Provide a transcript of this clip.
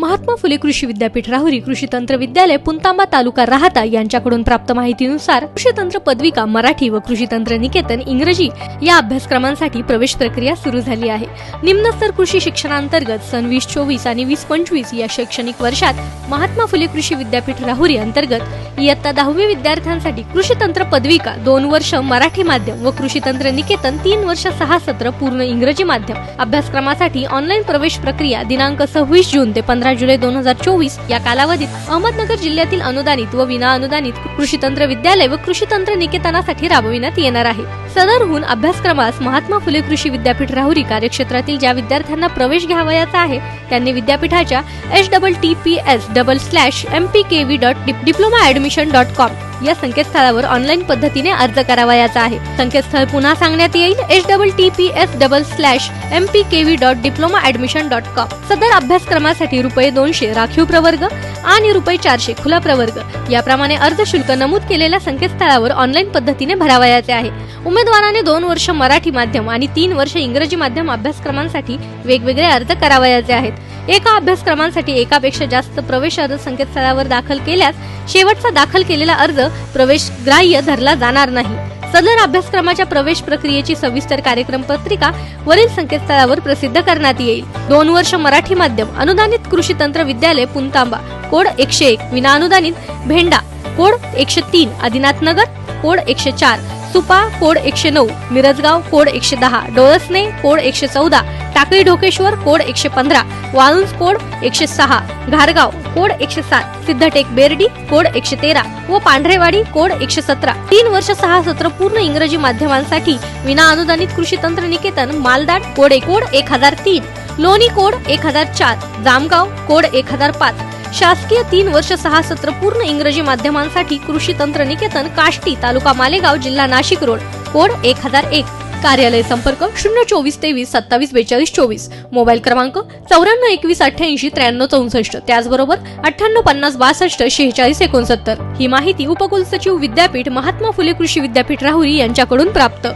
महात्मा फुले कृषी विद्यापीठ राहुरी कृषी तंत्र विद्यालय पुंतांबा तालुका राहता यांच्याकडून प्राप्त माहितीनुसार कृषी तंत्र पदविका मराठी व कृषी तंत्र निकेतन इंग्रजी या अभ्यासक्रमांसाठी प्रवेश प्रक्रिया सुरू झाली आहे. निम्नस्तर कृषी शिक्षणांतर्गत सन वीस चोवीस आणि वीस पंचवीस या शैक्षणिक वर्षात महात्मा फुले कृषी विद्यापीठ राहुरी अंतर्गत इयत्ता दहावी विद्यार्थ्यांसाठी कृषी तंत्र पदविका दोन वर्ष मराठी माध्यम व कृषी तंत्र निकेतन तीन वर्ष सहा सत्र पूर्ण इंग्रजी माध्यम अभ्यासक्रमासाठी ऑनलाईन प्रवेश प्रक्रिया दिनांक सव्वीस जून ते पंधरा जुलै दोन हजार चोवीस या कालावधीत अहमदनगर जिल्ह्यातील अनुदानित व विना अनुदानित कृषी तंत्र विद्यालय व कृषी तंत्र निकेतनासाठी राबविण्यात येणार आहे. सदरहून अभ्यासक्रमास महात्मा फुले कृषी विद्यापीठ राहुरी कार्यक्षेत्रातील ज्या विद्यार्थ्यांना प्रवेश घ्यावयाचा आहे त्यांनी विद्यापीठाच्या H double T P S double slash M P K V dot diploma admission dot com या संकेतस्थळावर ऑनलाईन पद्धतीने अर्ज करावयाचा आहे. संकेतस्थळ पुन्हा सांगण्यात येईल H double T P S double slash M P K V dot diploma admission dot com सदर अभ्यासक्रमासाठी रुपये दोनशे राखीव प्रवर्ग आणि रुपये चारशे खुला प्रवर्ग. याप्रमाणे अर्ज शुल्क नमूद केलेल्या संकेतस्थळावर ऑनलाईन पद्धतीने भरावयाचे आहे. उमेदवाराने दोन वर्ष मराठी माध्यम आणि तीन वर्ष इंग्रजी माध्यम अभ्यासक्रमांसाठी वेगवेगळे अर्ज करावयाचे आहेत. एका अभ्यासक्रमांसाठी एकापेक्षा जास्त प्रवेश अर्ज संकेतस्थळावर दाखल केल्यास शेवटचा दाखल केलेला अर्ज प्रवेश ग्राह्य धरला जाणार नाही. सदर अभ्यासक्रमाच्या प्रवेश प्रक्रियेची सविस्तर कार्यक्रम पत्रिका वरील संकेतस्थळावर प्रसिद्ध करण्यात येईल. दोन वर्ष मराठी माध्यम अनुदानित कृषी तंत्र विद्यालय पुनतांबा कोड एकशे एक विना अनुदानित भेंडा कोड एकशे तीन आदिनाथ नगर कोड एकशे चार सुपा कोड एकशे नऊ मिरजगाव कोड एकशे दहा डोळसने कोड एकशे चौदा टाकळी ढोकेश्वर कोड एकशे पंधरा वाळुंज कोड एकशे सहा घारगाव कोड एकशे सात सिद्धटेक बेर्डी कोड एकशे तेरा व पांढरेवाडी कोड एकशे सतरा. तीन वर्ष सहा सत्र पूर्ण इंग्रजी माध्यमांसाठी विना अनुदानित कृषी तंत्र निकेतन मालदाट कोड एक कोड एक हजार तीन लोणी कोड एक हजार चार जामगाव कोड एक हजार पाच शासकीय तीन वर्ष सहा सत्र पूर्ण इंग्रजी माध्यमांसाठी कृषी तंत्र निकेतन काष्टी तालुका मालेगाव जिल्हा नाशिक रोड कोड एक हजार एक. कार्यालय संपर्क शून्य चोवीस तेवीस सत्तावीस बेचाळीस चोवीस. मोबाईल क्रमांक चौऱ्याण्णव एकवीस अठ्ठ्याऐंशी त्र्याण्णव चौसष्ट. त्याचबरोबर अठ्ठ्याण्णव पन्नास बासष्ट शेहेचाळीस एकोणसत्तर. ही माहिती उपकुलसचिव विद्यापीठ महात्मा फुले कृषी विद्यापीठ राहुरी यांच्याकडून प्राप्त.